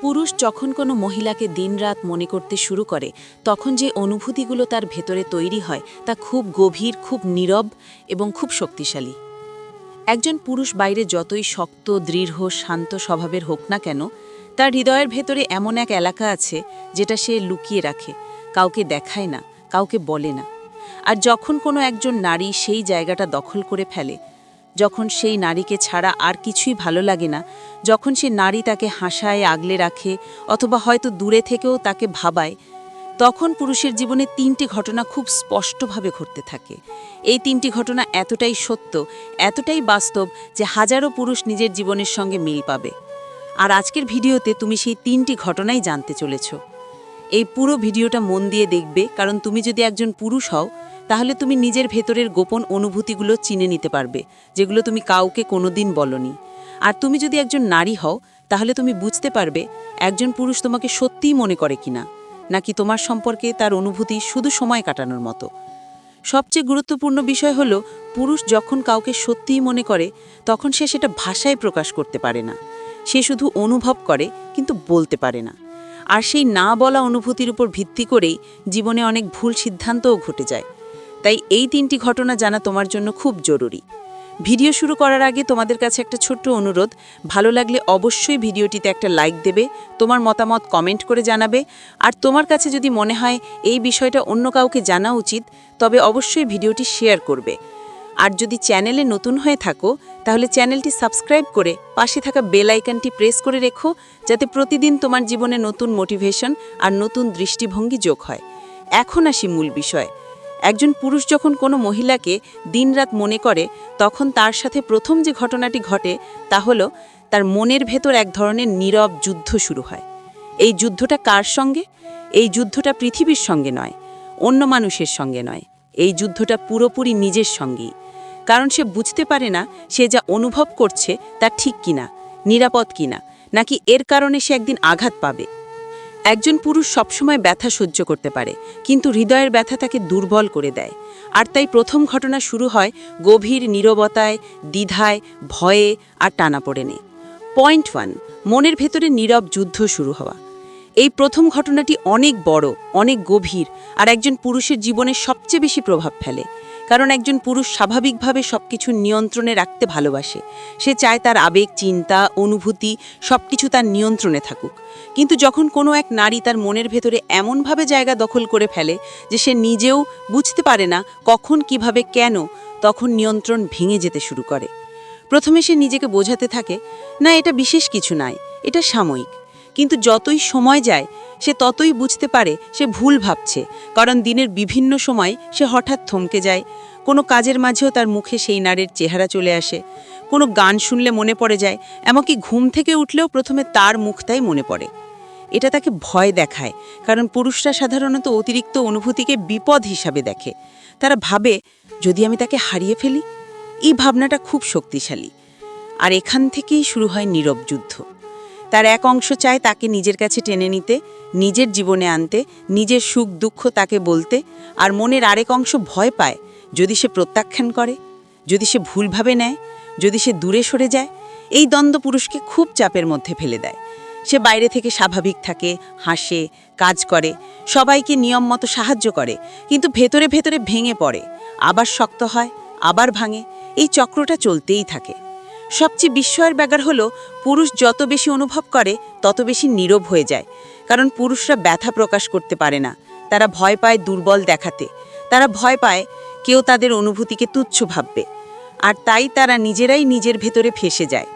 পুরুষ যখন কোনো মহিলাকে দিনরাত মনে করতে শুরু করে, তখন যে অনুভূতিগুলো তার ভেতরে তৈরি হয় তা খুব গভীর, খুব নীরব এবং খুব শক্তিশালী। একজন পুরুষ বাইরে যতই শক্ত, দৃঢ়, শান্ত স্বভাবের হোক না কেন, তার হৃদয়ের ভেতরে এমন এক এলাকা আছে যেটা সে লুকিয়ে রাখে, কাউকে দেখায় না, কাউকে বলে না। আর যখন কোনো একজন নারী সেই জায়গাটা দখল করে ফেলে যখন সেই নারীকে ছাড়া আর কিছুই ভালো লাগে না, যখন সে নারী তাকে হাসায়, আগলে রাখে, অথবা হয়তো দূরে থেকেও তাকে ভাবায়, তখন পুরুষের জীবনে তিনটি ঘটনা খুব স্পষ্টভাবে ঘটতে থাকে। এই তিনটি ঘটনা এতটাই সত্য, এতটাই বাস্তব যে হাজারো পুরুষ নিজের জীবনের সঙ্গে মিল পাবে। আর আজকের ভিডিওতে তুমি সেই তিনটি ঘটনাই জানতে চলেছ। এই পুরো ভিডিওটা মন দিয়ে দেখবে, কারণ তুমি যদি একজন পুরুষ হও তাহলে তুমি নিজের ভেতরের গোপন অনুভূতিগুলো চিনে নিতে পারবে, যেগুলো তুমি কাউকে কোনোদিন বলনি। আর তুমি যদি একজন নারী হও, তাহলে তুমি বুঝতে পারবে একজন পুরুষ তোমাকে সত্যিই মনে করে কিনা, নাকি তোমার সম্পর্কে তার অনুভূতি শুধু সময় কাটানোর মতো। সবচেয়ে গুরুত্বপূর্ণ বিষয় হলো, পুরুষ যখন কাউকে সত্যিই মনে করে, তখন সে সেটা ভাষায় প্রকাশ করতে পারে না। সে শুধু অনুভব করে, কিন্তু বলতে পারে না। আর সেই না বলা অনুভূতির উপর ভিত্তি করেই জীবনে অনেক ভুল সিদ্ধান্তও ঘটে যায়। তাই এই তিনটি ঘটনা জানা তোমার জন্য খুব জরুরি। ভিডিও শুরু করার আগে তোমাদের কাছে একটা ছোট্ট অনুরোধ, ভালো লাগলে অবশ্যই ভিডিওটিতে একটা লাইক দেবে, তোমার মতামত কমেন্ট করে জানাবে, আর তোমার কাছে যদি মনে হয় এই বিষয়টা অন্য কাউকে জানা উচিত, তবে অবশ্যই ভিডিওটি শেয়ার করবে। আর যদি চ্যানেলে নতুন হয়ে থাকো, তাহলে চ্যানেলটি সাবস্ক্রাইব করে পাশে থাকা বেল আইকনটি প্রেস করে রেখো, যাতে প্রতিদিন তোমার জীবনে নতুন মোটিভেশন আর নতুন দৃষ্টিভঙ্গি যোগ হয়। এখন আসি মূল বিষয়। একজন পুরুষ যখন কোনো মহিলাকে দিনরাত মনে করে, তখন তার সাথে প্রথম যে ঘটনাটি ঘটে, তা হলো তার মনের ভেতর এক ধরনের নীরব যুদ্ধ শুরু হয়। এই যুদ্ধটা কার সঙ্গে? এই যুদ্ধটা পৃথিবীর সঙ্গে নয়, অন্য মানুষের সঙ্গে নয়। এই যুদ্ধটা পুরোপুরি নিজের সঙ্গেই। কারণ সে বুঝতে পারে না, সে যা অনুভব করছে তা ঠিক কিনা, নিরাপদ কিনা, নাকি এর কারণে সে একদিন আঘাত পাবে। একজন পুরুষ সবসময় ব্যথা সহ্য করতে পারে, কিন্তু হৃদয়ের ব্যথা তাকে দুর্বল করে দেয়। আর তাই প্রথম ঘটনা শুরু হয় গভীর নীরবতায়, দ্বিধায়, ভয়ে আর টানাপোড়েনে পয়েন্ট ওয়ান, মনের ভেতরে নীরব যুদ্ধ শুরু হওয়া। এই প্রথম ঘটনাটি অনেক বড়, অনেক গভীর আর একজন পুরুষের জীবনে সবচেয়ে বেশি প্রভাব ফেলে। কারণ একজন পুরুষ স্বাভাবিকভাবে সবকিছু নিয়ন্ত্রণে রাখতে ভালোবাসে। সে চায় তার আবেগ, চিন্তা, অনুভূতি সবকিছু তার নিয়ন্ত্রণে থাকুক। কিন্তু যখন কোনো এক নারী তার মনের ভেতরে এমনভাবে জায়গা দখল করে ফেলে যে সে নিজেও বুঝতে পারে না কখন, কীভাবে, কেন, তখন নিয়ন্ত্রণ ভেঙে যেতে শুরু করে। প্রথমে সে নিজেকে বোঝাতে থাকে, না, এটা বিশেষ কিছু নয় এটা সাময়িক। কিন্তু যতই সময় যায়, সে ততই বুঝতে পারে, সে ভুল ভাবছে, কারণ দিনের বিভিন্ন সময় সে হঠাৎ থমকে যায়। কোনো কাজের মাঝেও তার মুখে সেই নারীর চেহারা চলে আসে। কোনো গান শুনলে মনে পড়ে যায়, এমনকি ঘুম থেকে উঠলেও প্রথমে তার মুখটাই মনে পড়ে। এটা তাকে ভয় দেখায়, কারণ পুরুষরা সাধারণত অতিরিক্ত অনুভূতিকে বিপদ হিসাবে দেখে। তারা ভাবে, যদি আমি তাকে হারিয়ে ফেলি? এই ভাবনাটা খুব শক্তিশালী। আর এখান থেকেই শুরু হয় নীরব যুদ্ধ। তার এক অংশ চায় তাকে নিজের কাছে টেনে নিতে, নিজের জীবনে আনতে, নিজের সুখ দুঃখ তাকে বলতে, আর মনের আরেক অংশ ভয় পায়, যদি সে প্রত্যাখ্যান করে, যদি সে ভুলভাবে নেয় যদি সে দূরে সরে যায়, এই দ্বন্দ্ব পুরুষকে খুব চাপের মধ্যে ফেলে দেয়। সে বাইরে থেকে স্বাভাবিক থাকে, হাসে, কাজ করে, সবাইকে নিয়ম মতো সাহায্য করে, কিন্তু ভেতরে ভেতরে ভেঙে পড়ে, আবার শক্ত হয়, আবার ভাঙে, এই চক্রটা চলতেই থাকে। সবচেয়ে বিস্ময়ের ব্যাপার হলো, পুরুষ যত বেশি অনুভব করে, তত বেশি নীরব হয়ে যায়, কারণ পুরুষরা ব্যথা প্রকাশ করতে পারে না, তারা ভয় পায় দুর্বল দেখাতে, তারা ভয় পায় কেউ তাদের অনুভূতিকে তুচ্ছ ভাববে। আর তাই তারা নিজেরাই নিজের ভেতরে ফেসে যায়।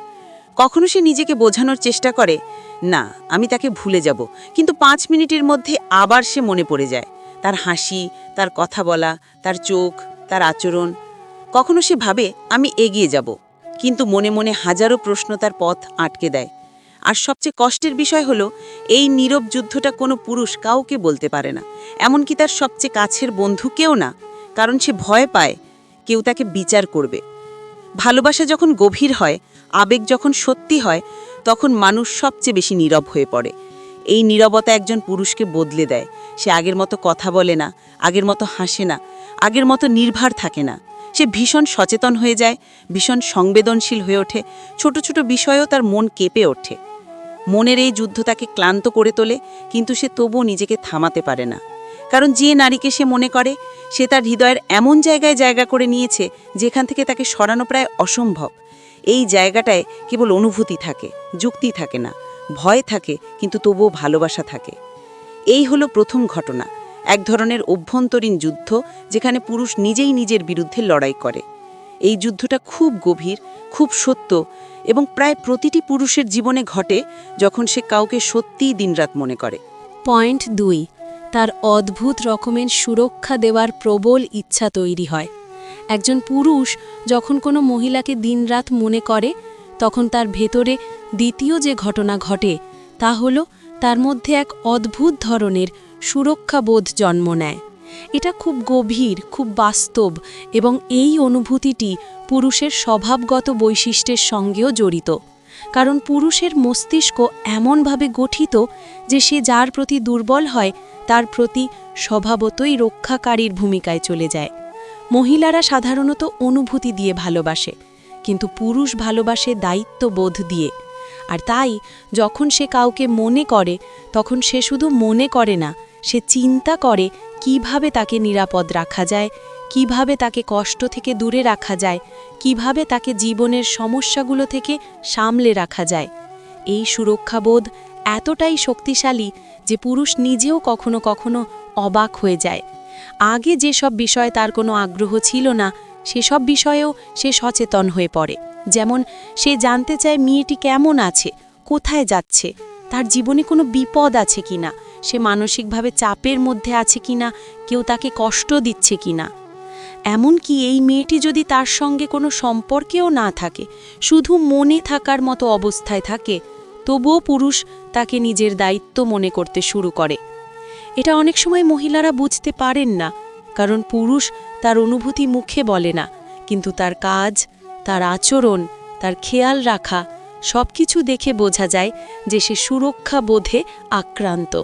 কখনো সে নিজেকে বোঝানোর চেষ্টা করে, না, আমি তাকে ভুলে যাব। কিন্তু পাঁচ মিনিটের মধ্যে আবার সে মনে পড়ে যায়। তার হাসি, তার কথা বলা, তার চোখ, তার আচরণ। কখনো সে ভাবে, আমি এগিয়ে যাব। কিন্তু মনে মনে হাজারো প্রশ্ন তার পথ আটকে দেয়। আর সবচেয়ে কষ্টের বিষয় হলো, এই নীরব যুদ্ধটা কোনো পুরুষ কাউকে বলতে পারে না। এমনকি তার সবচেয়ে কাছের বন্ধু কেউ না, কারণ সে ভয় পায়, কেউ তাকে বিচার করবে। ভালোবাসা যখন গভীর হয়, আবেগ যখন সত্যি হয়, তখন মানুষ সবচেয়ে বেশি নীরব হয়ে পড়ে। এই নীরবতা একজন পুরুষকে বদলে দেয়। সে আগের মতো কথা বলে না, আগের মতো হাসে না, আগের মতো নির্ভার থাকে না। সে ভীষণ সচেতন হয়ে যায়, ভীষণ সংবেদনশীল হয়ে ওঠে, ছোট ছোট বিষয়েও তার মন কেঁপে ওঠে। মনের এই যুদ্ধ তাকে ক্লান্ত করে তোলে, কিন্তু সে তবুও নিজেকে থামাতে পারে না। কারণ যে নারীকে সে মনে করে, সে তার হৃদয়ের এমন জায়গায় জায়গা করে নিয়েছে যেখান থেকে তাকে সরানো প্রায় অসম্ভব। এই জায়গাটায় কেবল অনুভূতি থাকে, যুক্তি থাকে না, ভয় থাকে, কিন্তু তবুও ভালোবাসা থাকে। এই হলো প্রথম ঘটনা, এক ধরনের অভ্যন্তরীণ যুদ্ধ যেখানে পুরুষ নিজেই নিজের বিরুদ্ধে লড়াই করে। এই যুদ্ধটা খুব গভীর, খুব সত্য এবং প্রায় প্রতিটি পুরুষের জীবনে ঘটে যখন সে কাউকে সত্যিই দিনরাত মনে করে। পয়েন্ট দুই তার অদ্ভুত রকমের সুরক্ষা দেওয়ার প্রবল ইচ্ছা তৈরি হয়। একজন পুরুষ যখন কোনো মহিলাকে দিনরাত মনে করে, তখন তার ভেতরে দ্বিতীয় যে ঘটনা ঘটে, তা হল তার মধ্যে এক অদ্ভুত ধরনের সুরক্ষাবোধ জন্ম নেয়। এটা খুব গভীর, খুব বাস্তব এবং এই অনুভূতিটি পুরুষের স্বভাবগত বৈশিষ্ট্যের সঙ্গেও জড়িত। কারণ পুরুষের মস্তিষ্ক এমনভাবে গঠিত যে সে যার প্রতি দুর্বল হয়, তার প্রতি স্বভাবতই রক্ষাকারীর ভূমিকায় চলে যায়। মহিলারা সাধারণত অনুভূতি দিয়ে ভালোবাসে, কিন্তু পুরুষ ভালোবাসে দায়িত্ববোধ দিয়ে। আর তাই, যখন সে কাউকে মনে করে, তখন সে শুধু মনে করে না, সে চিন্তা করে কীভাবে তাকে নিরাপদ রাখা যায় কীভাবে তাকে কষ্ট থেকে দূরে রাখা যায়, কীভাবে তাকে জীবনের সমস্যাগুলো থেকে সামলে রাখা যায়। এই সুরক্ষাবোধ এতটাই শক্তিশালী যে পুরুষ নিজেও কখনো কখনো অবাক হয়ে যায়। আগে যেসব বিষয়ে তার কোনো আগ্রহ ছিল না, সেসব বিষয়েও সে সচেতন হয়ে পড়ে। যেমন, সে জানতে চায় মেয়েটি কেমন আছে, কোথায় যাচ্ছে, তার জীবনে কোনো বিপদ আছে কিনা, সে মানসিকভাবে চাপের মধ্যে আছে কিনা, কেউ তাকে কষ্ট দিচ্ছে কিনা। এমনকি এই মেয়েটি যদি তার সঙ্গে কোনো সম্পর্কেও না থাকে, শুধু মনে থাকার মতো অবস্থায় থাকে, তবুও পুরুষ তাকে নিজের দায়িত্ব মনে করতে শুরু করে। এটা অনেক সময় মহিলারা বুঝতে পারেন না, কারণ পুরুষ তার অনুভূতি মুখে বলে না, কিন্তু তার কাজ, তার আচরণ, তার খেয়াল রাখা সব কিছু দেখে বোঝা যায় যে সে সুরক্ষা বোধে আক্রান্ত।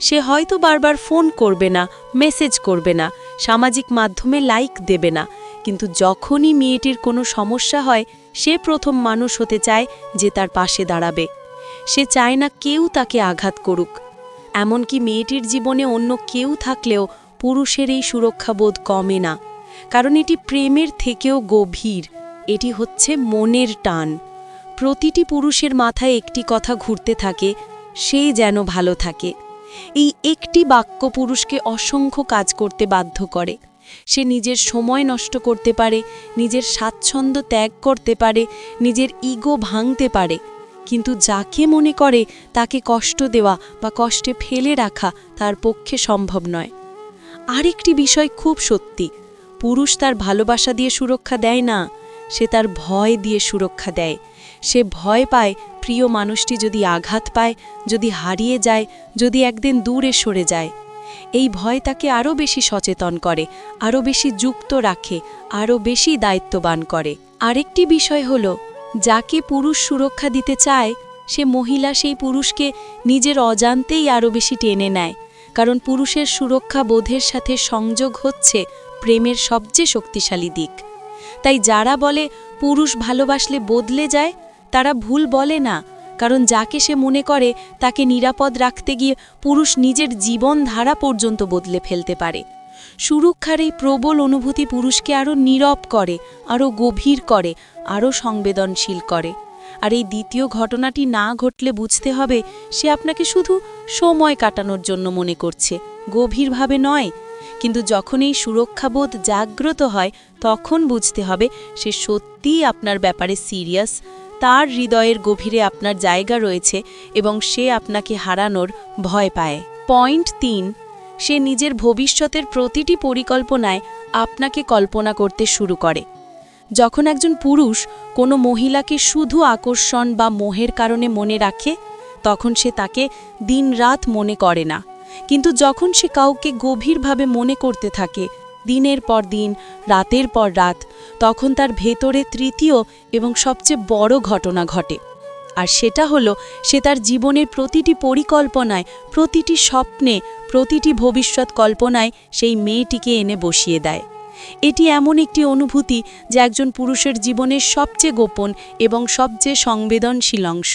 সে হয়তো বারবার ফোন করবে না, মেসেজ করবে না, সামাজিক মাধ্যমে লাইক দেবে না। কিন্তু যখনই মেয়েটির কোনো সমস্যা হয়, সে প্রথম মানুষ হতে চায় যে তার পাশে দাঁড়াবে। সে চায় না কেউ তাকে আঘাত করুক। এমনকি মেয়েটির জীবনে অন্য কেউ থাকলেও পুরুষের এই সুরক্ষাবোধ কমে না। কারণ এটি প্রেমের থেকেও গভীর। এটি হচ্ছে মনের টান। প্রতিটি পুরুষের মাথায় একটি কথা ঘুরতে থাকে, সে যেন ভালো থাকে। এই একটি বাক্য পুরুষকে অসংখ্য কাজ করতে বাধ্য করে। সে নিজের সময় নষ্ট করতে পারে, নিজের স্বাচ্ছন্দ্য ত্যাগ করতে পারে, নিজের ইগো ভাঙতে পারে। কিন্তু যাকে মনে করে তাকে কষ্ট দেওয়া বা কষ্টে ফেলে রাখা তার পক্ষে সম্ভব নয়। আরেকটি বিষয় খুব সত্যি, পুরুষ তার ভালোবাসা দিয়ে সুরক্ষা দেয় না, সে তার ভয় দিয়ে সুরক্ষা দেয়। সে ভয় পায় প্রিয় মানুষটি যদি আঘাত পায়, যদি হারিয়ে যায়, যদি একদিন দূরে সরে যায়, এই ভয় তাকে আরও বেশি সচেতন করে, আরও বেশি যুক্ত রাখে, আরও বেশি দায়িত্ববান করে। আরেকটি বিষয় হল, যাকে পুরুষ সুরক্ষা দিতে চায়, সে মহিলা সেই পুরুষকে নিজের অজান্তেই আরও বেশি টেনে নেয়, কারণ পুরুষের সুরক্ষা বোধের সাথে সংযোগ হচ্ছে প্রেমের সবচেয়ে শক্তিশালী দিক। তাই যারা বলে পুরুষ ভালোবাসলে বদলে যায় তারা ভুল বলে না, কারণ যাকে সে মনে করে তাকে নিরাপদ রাখতে গিয়ে পুরুষ নিজের জীবন ধারা পর্যন্ত বদলে ফেলতে পারে। সুরক্ষার এই প্রবল অনুভূতি পুরুষকে আরও নীরব করে, আরও গভীর করে, আরও সংবেদনশীল করে। আর এই দ্বিতীয় ঘটনাটি না ঘটলে বুঝতে হবে সে আপনাকে শুধু সময় কাটানোর জন্য মনে করছে, গভীরভাবে নয়। কিন্তু যখন এই সুরক্ষাবোধ জাগ্রত হয়, তখন বুঝতে হবে সে সত্যিই আপনার ব্যাপারে সিরিয়াস তার হৃদয়ের গভীরে আপনার জায়গা রয়েছে এবং সে আপনাকে হারানোর ভয় পায়। পয়েন্ট তিন, সে নিজের ভবিষ্যতের প্রতিটি পরিকল্পনায় আপনাকে কল্পনা করতে শুরু করে। যখন একজন পুরুষ কোনো মহিলাকে শুধু আকর্ষণ বা মোহের কারণে মনে রাখে, তখন সে তাকে দিনরাত মনে করে না। কিন্তু যখন সে কাউকে গভীরভাবে মনে করতে থাকে দিনের পর দিন, রাতের পর রাত, তখন তার ভেতরে তৃতীয় এবং সবচেয়ে বড় ঘটনা ঘটে। আর সেটা হলো, সে তার জীবনের প্রতিটি পরিকল্পনায়, প্রতিটি স্বপ্নে, প্রতিটি ভবিষ্যৎ কল্পনায় সেই মেয়েটিকে এনে বসিয়ে দেয়। এটি এমন একটি অনুভূতি যা একজন পুরুষের জীবনের সবচেয়ে গোপন এবং সবচেয়ে সংবেদনশীল অংশ।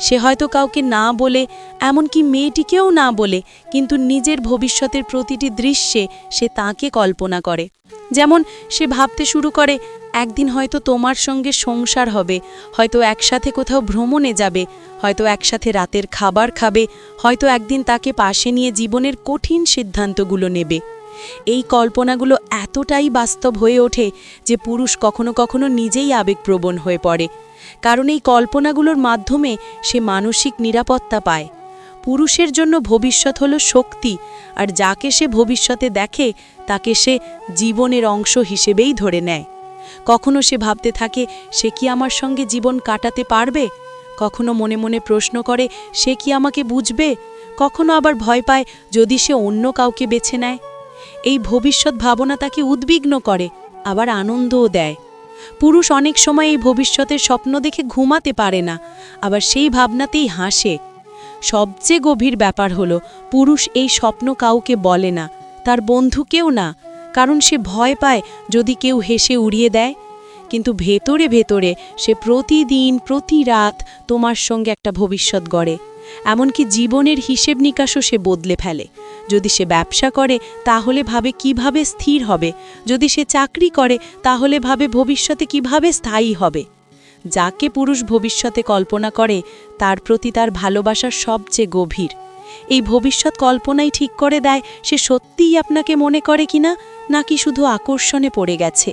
সে হয়তো কাউকে না বলে, এমনকি মেয়েটিকেও না বলে, কিন্তু নিজের ভবিষ্যতের প্রতিটি দৃশ্যে সে তাকে কল্পনা করে। যেমন সে ভাবতে শুরু করে, একদিন হয়তো তোমার সঙ্গে সংসার হবে, হয়তো একসাথে কোথাও ভ্রমণে যাবে, হয়তো একসাথে রাতের খাবার খাবে, হয়তো একদিন তাকে পাশে নিয়ে জীবনের কঠিন সিদ্ধান্তগুলো নেবে। এই কল্পনাগুলো এতটাই বাস্তব হয়ে ওঠে যে পুরুষ কখনো কখনো নিজেই আবেগপ্রবণ হয়ে পড়ে। কারণ এই কল্পনাগুলোর মাধ্যমে সে মানসিক নিরাপত্তা পায়। পুরুষের জন্য ভবিষ্যৎ হলো শক্তি, আর যাকে সে ভবিষ্যতে দেখে, তাকে সে জীবনের অংশ হিসেবেই ধরে নেয়। কখনো সে ভাবতে থাকে, সে কি আমার সঙ্গে জীবন কাটাতে পারবে? কখনো মনে মনে প্রশ্ন করে, সে কি আমাকে বুঝবে? কখনো আবার ভয় পায়, যদি সে অন্য কাউকে বেছে নেয়। এই ভবিষ্যৎ ভাবনা তাকে উদ্বিগ্ন করে, আবার আনন্দও দেয়। পুরুষ অনেক সময় এই ভবিষ্যতের স্বপ্ন দেখে ঘুমাতে পারে না, আবার সেই ভাবনাতেই হাসে। সবচেয়ে গভীর ব্যাপার হলো, পুরুষ এই স্বপ্ন কাউকে বলে না, তার বন্ধু কেউ না, কারণ সে ভয় পায় যদি কেউ হেসে উড়িয়ে দেয়। কিন্তু ভেতরে ভেতরে সে প্রতিদিন, প্রতি রাত তোমার সঙ্গে একটা ভবিষ্যৎ গড়ে। এমনকি জীবনের হিসেব নিকাশও সে বদলে ফেলে। যদি সে ব্যবসা করে, তাহলে ভাবে কীভাবে স্থির হবে। যদি সে চাকরি করে, তাহলে ভাবে ভবিষ্যতে কীভাবে স্থায়ী হবে। যাকে পুরুষ ভবিষ্যতে কল্পনা করে, তার প্রতি তার ভালোবাসার সবচেয়ে গভীর। এই ভবিষ্যৎ কল্পনাই ঠিক করে দেয়, সে সত্যিই আপনাকে মনে করে কিনা, নাকি শুধু আকর্ষণে পড়ে গেছে?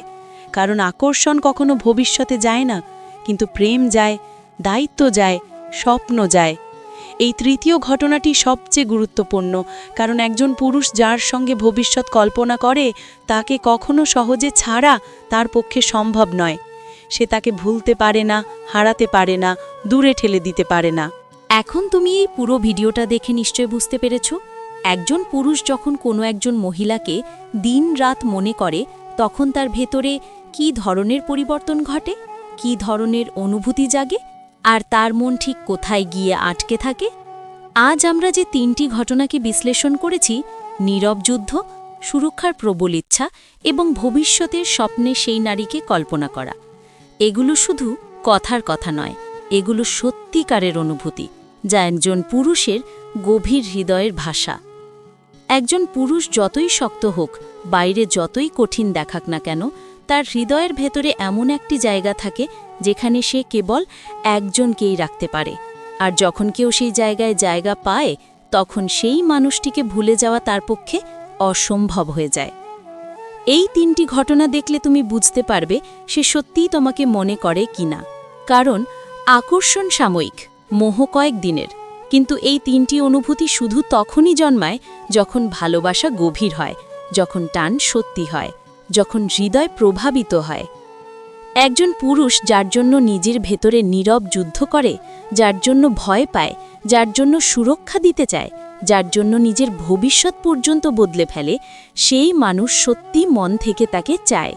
কারণ আকর্ষণ কখনো ভবিষ্যতে যায় না, কিন্তু প্রেম যায়, দায়িত্ব যায়, স্বপ্ন যায়। এই তৃতীয় ঘটনাটি সবচেয়ে গুরুত্বপূর্ণ, কারণ একজন পুরুষ যার সঙ্গে ভবিষ্যৎ কল্পনা করে, তাকে কখনো সহজে ছাড়া তার পক্ষে সম্ভব নয়। সে তাকে ভুলতে পারে না, হারাতে পারে না, দূরে ঠেলে দিতে পারে না। এখন তুমি এই পুরো ভিডিওটা দেখে নিশ্চয় বুঝতে পেরেছ? একজন পুরুষ যখন কোনো একজন মহিলাকে দিন রাত মনে করে, তখন তার ভেতরে কি ধরনের পরিবর্তন ঘটে? কি ধরনের অনুভূতি জাগে? আর তার মন ঠিক কোথায় গিয়ে আটকে থাকে? আজ আমরা যে তিনটি ঘটনাকে বিশ্লেষণ করেছি, নীরব যুদ্ধ, সুরক্ষার প্রবল ইচ্ছা এবং ভবিষ্যতের স্বপ্নে সেই নারীকে কল্পনা করা। এগুলো শুধু কথার কথা নয়, এগুলো সত্যিকারের অনুভূতি, যা একজন পুরুষের গভীর হৃদয়ের ভাষা। একজন পুরুষ যতই শক্ত হোক, বাইরে যতই কঠিন দেখাক না কেন তার হৃদয়ের ভেতরে এমন একটি জায়গা থাকে যেখানে সে কেবল একজনকেই রাখতে পারে। আর যখন কেউ সেই জায়গায় জায়গা পায়, তখন সেই মানুষটিকে ভুলে যাওয়া তার পক্ষে অসম্ভব হয়ে যায়। এই তিনটি ঘটনা দেখলে তুমি বুঝতে পারবে সে সত্যিই তোমাকে মনে করে কিনা কারণ আকর্ষণ সাময়িক, মোহ কয়েক দিনের। কিন্তু এই তিনটি অনুভূতি শুধু তখনই জন্মায় যখন ভালোবাসা গভীর হয়, যখন টান সত্যি হয়। যখন হৃদয় প্রভাবিত হয়। একজন পুরুষ যার জন্য নিজের ভেতরে নীরব যুদ্ধ করে, যার জন্য ভয় পায়, যার জন্য সুরক্ষা দিতে চায়, যার জন্য নিজের ভবিষ্যৎ পর্যন্ত বদলে ফেলে, সেই মানুষ সত্যি মন থেকে তাকে চায়।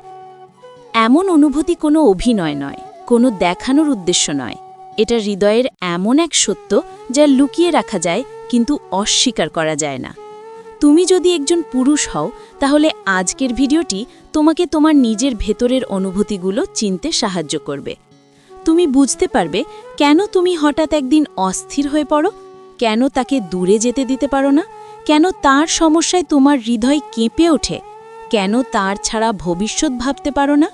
এমন অনুভূতি কোনো অভিনয় নয়, কোনো দেখানোর উদ্দেশ্য নয়। এটা হৃদয়ের এমন এক সত্য যা লুকিয়ে রাখা যায়, কিন্তু অস্বীকার করা যায় না। তুমি যদি একজন পুরুষ হও, তাহলে আজকের ভিডিওটি তোমাকে তোমার নিজের ভেতরের অনুভূতিগুলো চিনতে সাহায্য করবে। তুমি বুঝতে পারবে কেন তুমি হঠাৎ একদিন অস্থির হয়ে পড়ো? কেন তাকে দূরে যেতে দিতে পারো না? কেন তার সমস্যায় তোমার হৃদয় কেঁপে ওঠে? কেন তার ছাড়া ভবিষ্যৎ ভাবতে পারো না?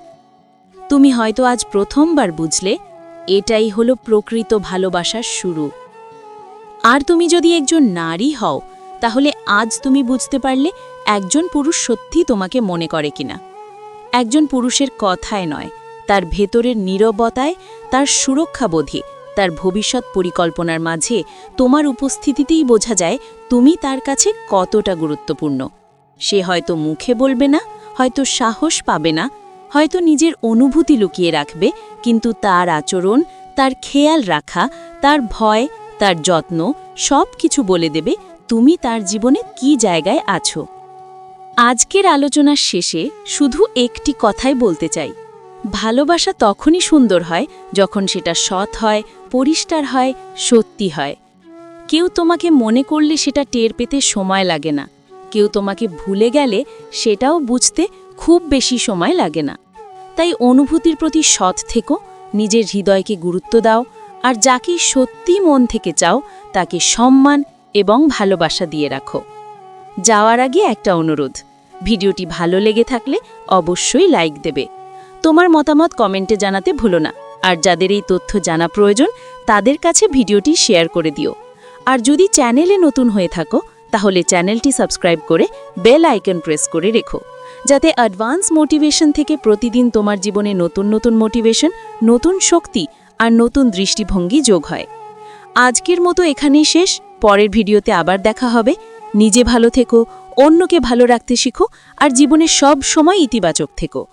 তুমি হয়তো আজ প্রথমবার বুঝলে, এটাই হলো প্রকৃত ভালোবাসার শুরু। আর তুমি যদি একজন নারী হও, তাহলে আজ তুমি বুঝতে পারলে একজন পুরুষ সত্যি তোমাকে মনে করে কিনা। একজন পুরুষের কথায় নয়, তার ভেতরের নীরবতায়, তার সুরক্ষাবোধী, তার ভবিষ্যৎ পরিকল্পনার মাঝে তোমার উপস্থিতিতেই বোঝা যায় তুমি তার কাছে কতটা গুরুত্বপূর্ণ। সে হয়তো মুখে বলবে না, হয়তো সাহস পাবে না, হয়তো নিজের অনুভূতি লুকিয়ে রাখবে, কিন্তু তার আচরণ, তার খেয়াল রাখা, তার ভয়, তার যত্ন সব কিছু বলে দেবে তুমি তার জীবনে কি জায়গায় আছো? আজকের আলোচনার শেষে শুধু একটি কথাই বলতে চাই। ভালোবাসা তখনই সুন্দর হয় যখন সেটা সৎ হয়, পরিষ্কার হয়, সত্যি হয়। কেউ তোমাকে মনে করলে সেটা টের পেতে সময় লাগে না। কেউ তোমাকে ভুলে গেলে সেটাও বুঝতে খুব বেশি সময় লাগে না। তাই অনুভূতির প্রতি সৎ থেকো, নিজের হৃদয়কে গুরুত্ব দাও, আর যাকে সত্যি মন থেকে চাও, তাকে সম্মান এবং ভালোবাসা দিয়ে রাখো। যাওয়ার আগে একটা অনুরোধ, ভিডিওটি ভালো লেগে থাকলে অবশ্যই লাইক দেবে। তোমার মতামত কমেন্টে জানাতে ভুলো না, আর যাদের এই তথ্য জানা প্রয়োজন, তাদের কাছে ভিডিওটি শেয়ার করে দিও। আর যদি চ্যানেলে নতুন হয়ে থাকো, তাহলে চ্যানেলটি সাবস্ক্রাইব করে বেল আইকন প্রেস করে রেখো, যাতে অ্যাডভান্স মোটিভেশন থেকে প্রতিদিন তোমার জীবনে নতুন নতুন মোটিভেশন, নতুন শক্তি আর নতুন দৃষ্টিভঙ্গি যোগ হয়। আজকের মতো এখানেই শেষ। পরের ভিডিওতে আবার দেখা হবে। নিজে ভালো থেকো, অন্যকে ভালো রাখতে শিখো, আর জীবনে সব সময় ইতিবাচক থেকো।